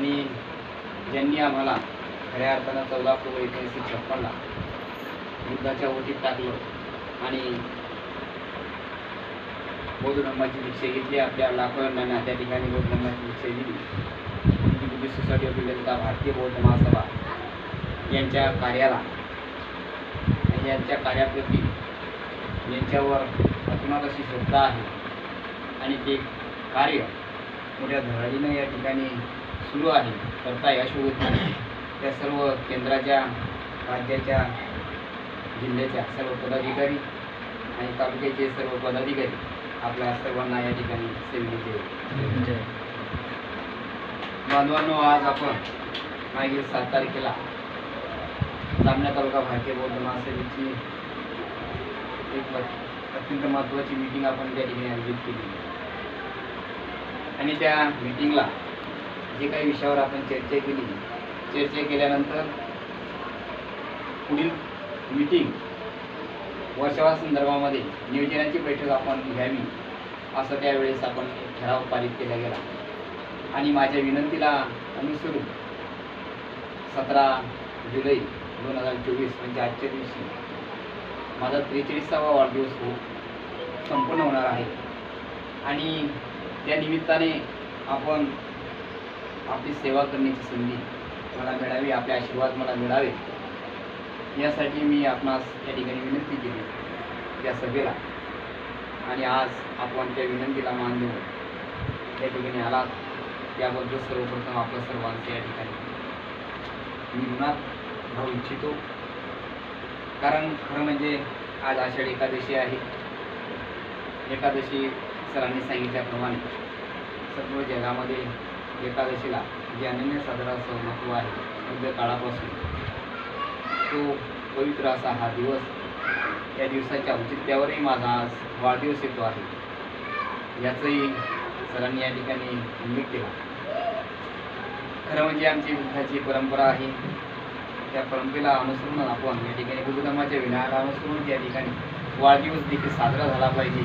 आणि ज्यांनी आम्हाला खऱ्या अर्थानं चौदा ऑक्टोबर एकोणीसशे छप्पनला युद्धाच्या ओटीत टाकलं आणि बौद्ध धर्माची दीक्षा घेतली आपल्या लाखो जणांना त्या ठिकाणी बौद्ध धर्माची दीक्षा दिली. बुद्धिस्ट सोसायटी ऑफ इंडिया भारतीय बौद्ध महासभा यांच्या कार्याला आणि यांच्या कार्याप्रती यांच्यावर अतिमात अशी श्रद्धा आहे आणि ते कार्य मोठ्या धडाडीनं या ठिकाणी सुरू आहे. करता यश होत नाही. त्या सर्व केंद्राच्या राज्याच्या जिल्ह्याच्या सर्व पदाधिकारी आणि तालुक्याचे सर्व पदाधिकारी आपल्या सर्वांना या ठिकाणी सेवेचे बांधवांनो आज आपण मागील सात तारखेला जामण्या तालुका भारतीय बौद्ध महासभेची एक अत्यंत महत्त्वाची मीटिंग आपण त्या ठिकाणी आयोजित केली. आणि त्या मीटिंगला जे काही विषयावर आपण चर्चा केली चर्चा केल्यानंतर पुढील मीटिंग वर्षावा संदर्भामध्ये नियोजनाची बैठक आपण घ्यावी असं त्यावेळेस आपण ठराव पारित केला गेला. आणि माझ्या विनंतीला अनुसरून सतरा जुलै दोन हजार चोवीस म्हणजे आजच्या दिवशी माझा त्रेचाळीसावा वाढदिवस हो संपूर्ण होणार आहे. आणि त्या निमित्ताने आपण आपली सेवा करण्याची संधी मला मिळावी आपले आशीर्वाद मला मिळावे यासाठी मी आपणास या ठिकाणी विनंती केली या सभेला. आणि आज आपण त्या विनंतीला मान देऊन त्या ठिकाणी आलात. त्याबद्दल सर्वप्रथम आपलं सर्वांचं या ठिकाणी मी मनात भाऊ इच्छितो. कारण खरं म्हणजे आज आषाढी एकादशी आहे. एकादशी सरांनी सांगितल्याप्रमाणे सर्व जगामध्ये एकादशीला जे अनन्य साजरा महत्त्व आहे मध्य काळापासून. तो पवित्र असा हा दिवस या दिवसाच्या औचित्यावरही माझा आज वाढदिवस येतो आहे. याचंही सरांनी या ठिकाणी उल्लेख केला. खरं म्हणजे आमची बुद्धाची परंपरा आहे. त्या परंपरेला अनुसरून आपण या ठिकाणी बुद्ध धर्माच्या विनाला अनुसरून या ठिकाणी वाढदिवस देखील साजरा झाला पाहिजे.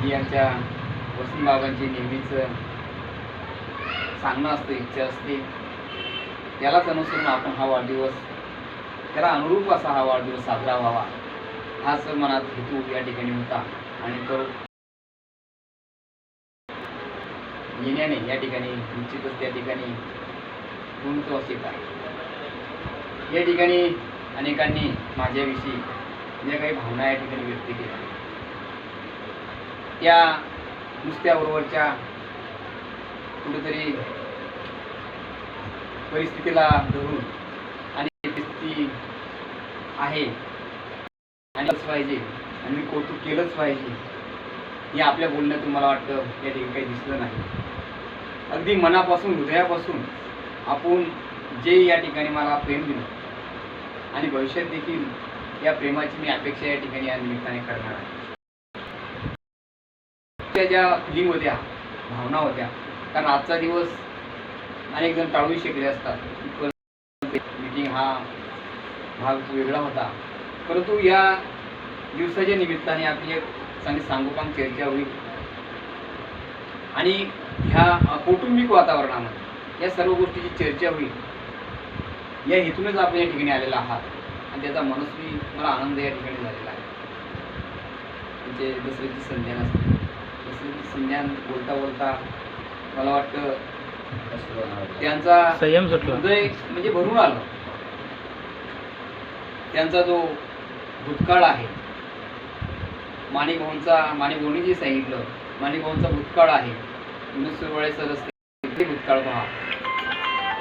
ही आमच्या वसंतबाबांची नेहमीच सांगणं असतं इच्छा असते त्यालाच अनुसरून आपण हा वाढदिवस त्याला अनुरूप असा हा वाढदिवस साजरा व्हावा हाच मनात हेतू या ठिकाणी होता. आणि तो येण्याने या ठिकाणी निश्चितच त्या ठिकाणी पूर्णत्व असे आहे या ठिकाणी अनेकांनी माझ्याविषयी ज्या काही भावना या ठिकाणी व्यक्त केल्या. त्या नुसत्याबरोबरच्या कुठेतरी परिस्थितीला धरून आणि परिस्थिती आहे. आणलंच पाहिजे. आणि मी कौतुक केलंच पाहिजे. हे आपल्या बोलण्यातून मला वाटतं या ठिकाणी काही दिसलं नाही. अगदी मनापासून हृदयापासून आपण जे या ठिकाणी मला प्रेम दिलं आणि भविष्यात देखील या प्रेमाची मी अपेक्षा या ठिकाणी या निमित्ताने करणार आहे. त्या ज्या फिलिंग होत्या भावना होत्या कारण आजचा दिवस अनेक जण टाळूही शकले असतात. मीटिंग हा भाग वेगळा होता. परंतु या दिवसाच्या निमित्ताने आपली एक चांगली सांगोपांग चर्चा होईल. आणि ह्या कौटुंबिक वातावरणामध्ये या सर्व गोष्टीची चर्चा होईल. या हेतूनच आपण या ठिकाणी आलेला आहात. आणि त्याचा मनस्वी मला आनंद या ठिकाणी झालेला आहे. म्हणजे दसऱ्याची संध्यान असते दसऱ्याची संध्यान बोलता बोलता मला वाटतं त्यांचा संयम सुटला. हृदय म्हणजे भरून आलं. त्यांचा जो भूतकाळ आहे माणिक भाऊंचा माणिक भाऊंनी जे सांगितलं माणिक भाऊंचा भूतकाळ आहे भूतकाळ पहा.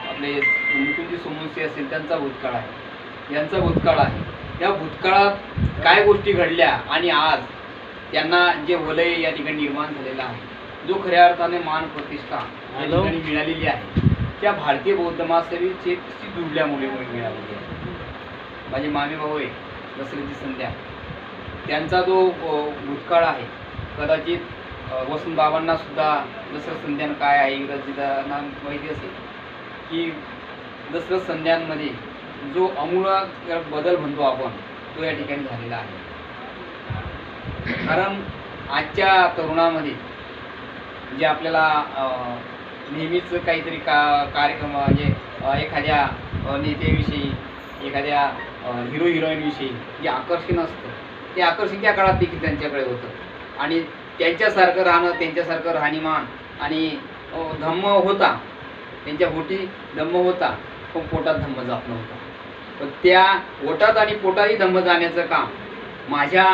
आपले मुकुंदजी सोमवंशी असेल त्यांचा भूतकाळ आहे. यांचा भूतकाळ आहे. या भूतकाळात काय गोष्टी घडल्या आणि आज त्यांना जे वलय या ठिकाणी निर्माण झालेला आहे? जो खऱ्या अर्थाने मान प्रतिष्ठा या हॅलो. ठिकाणी मिळालेली आहे त्या भारतीय बौद्ध महासभेची ती जुळल्यामुळे मिळालेली आहे. माझे मामी भाऊ आहे दसऱ्याची संध्या. त्यांचा जो भूतकाळ आहे कदाचित वसंतबाबांना सुद्धा दसरथ संध्यान काय आहे इंग्रजीना माहिती असेल की दसरथ संध्यांमध्ये जो अमूळ बदल म्हणतो आपण तो या ठिकाणी झालेला आहे. कारण आजच्या तरुणामध्ये जे आपल्याला नेहमीच काहीतरी का कार्यक्रम म्हणजे एखाद्या नेत्याविषयी एखाद्या हिरो हिरोईनविषयी जे आकर्षण असतं ते आकर्षण त्या काळात देखील त्यांच्याकडे होतं. आणि त्यांच्यासारखं राहणं त्यांच्यासारखं राहणीमान आणि धम्म होता. त्यांच्या होटी धम्म होता पण पोटात धम्म जात नव्हता. पण त्या ओटात आणि पोटातही धम्म जाण्याचं काम माझ्या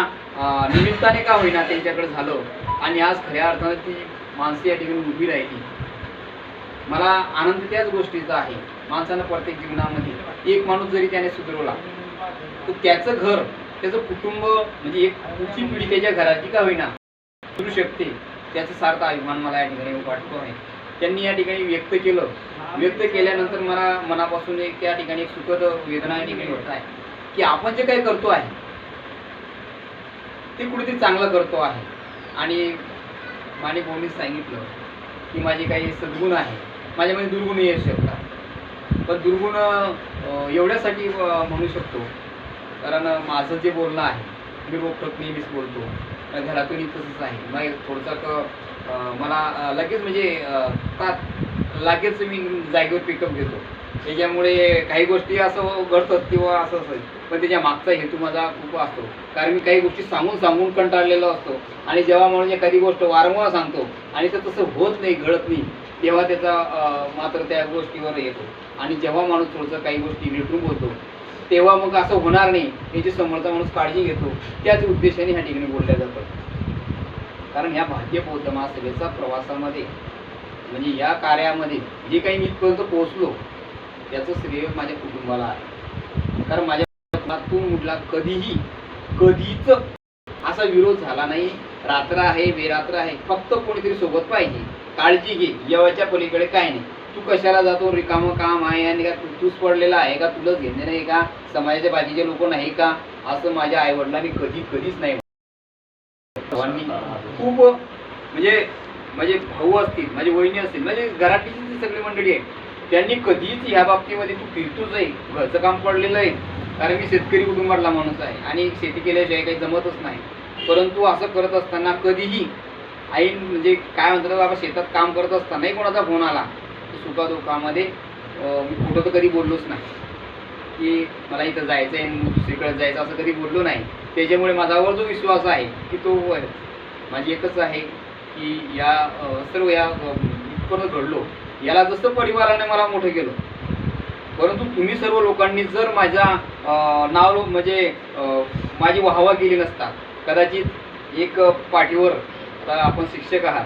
निमित्ताने का होईना त्यांच्याकडे झालं आणि आज खऱ्या अर्थानं ती माणसं या ठिकाणी उभी राहिली. मला आनंद त्याच गोष्टीचा आहे. माणसानं प्रत्येक जीवनामध्ये एक माणूस जरी त्याने सुधरवला तर त्याचं घर त्याचं कुटुंब म्हणजे एक पुढची पिढी त्याच्या घराची का होईना करू शकते. त्याचा सार्थ अभिमान मला या ठिकाणी वाटतो आहे. त्यांनी या ठिकाणी व्यक्त केलं. व्यक्त केल्यानंतर मला मनापासून एक त्या ठिकाणी एक सुखद वेदना या ठिकाणी होत आहे की आपण जे काही करतो आहे ते कुठेतरी चांगलं करतो आहे. आणि माने भाऊनी सांगितलं की माझे काही सद्गुण आहे. माझ्यामध्ये दुर्गुण येऊ शकतात पण दुर्गुण एवढ्यासाठी म्हणू शकतो. कारण माझं जे बोलणं आहे मी रोखोक नेहमीच बोलतो. घरातूनही तसंच आहे. मग थोडंसं मला लगेच म्हणजे तात लगेच मी जागेवर पिकअप घेतो. त्याच्यामुळे काही गोष्टी असं घडतात किंवा असं असेल पण त्याच्या मागचा हेतू माझा खूप असतो. कारण मी काही गोष्टी सांगून सांगून कंटाळलेलो असतो. आणि जेव्हा म्हणून एखादी गोष्ट वारंवार सांगतो आणि ते तसं होत नाही घडत नाही तेव्हा त्याचा मात्र त्या गोष्टीवर येतो. आणि जेव्हा माणूस थोडंसं काही गोष्टी निटून बोलतो तेव्हा मग असं होणार नाही. याची समोरचा माणूस काळजी घेतो. त्याच उद्देशाने ह्या ठिकाणी बोलल्या जातं कारण ह्या भारतीय बौद्ध महासभेचा प्रवासामध्ये म्हणजे या कार्यामध्ये जे काही मी इथपर्यंत पोहोचलो त्याचं श्रेय माझ्या कुटुंबाला आहे. कारण माझ्या कुटुंबातून मुडला कधीही कधीच असा विरोध झाला नाही. रात्र आहे बेरात्र आहे फक्त कोणीतरी सोबत पाहिजे. काळजी घे जेवायच्या पलीकडे काय नाही. तू कशाला जातो? रिकामं काम आहे आणि का तू- तूच पडलेला आहे का? तुलाच घेणे नाही का? समाजाच्या बाकीचे लोक नाही का? असं माझ्या आई वडिलांनी कधी कधीच नाही खूप म्हणजे माझे भाऊ असतील माझी वहिनी असतील म्हणजे घरातली जी सगळी मंडळी आहे त्यांनी कधीच ह्या बाबतीमध्ये तू फिरतोच आहे घरचं काम पडलेलं आहे. कारण मी शेतकरी कुटुंबातला माणूस आहे आणि शेती केल्याशिवाय काही जमतच नाही. परंतु असं करत असताना कधीही आई म्हणजे काय म्हणतात बाबा शेतात काम करत असतानाही कोणाचा फोन आला सुखा सुखादुःखामध्ये मी कुठं तर कधी बोललोच नाही. की मला इथं जायचं आहे दुसरीकडे जायचं असं कधी बोललो नाही. त्याच्यामुळे माझ्यावर जो विश्वास आहे की तो माझी एकच आहे की या सर्व या इथपर्यंत घडलो. याला जसं परिवाराने मला मोठं केलं. परंतु तुम्ही सर्व लोकांनी जर माझ्या नाव म्हणजे माझी वाहवा केली नसता कदाचित एक पाठीवर आता आपण शिक्षक आहात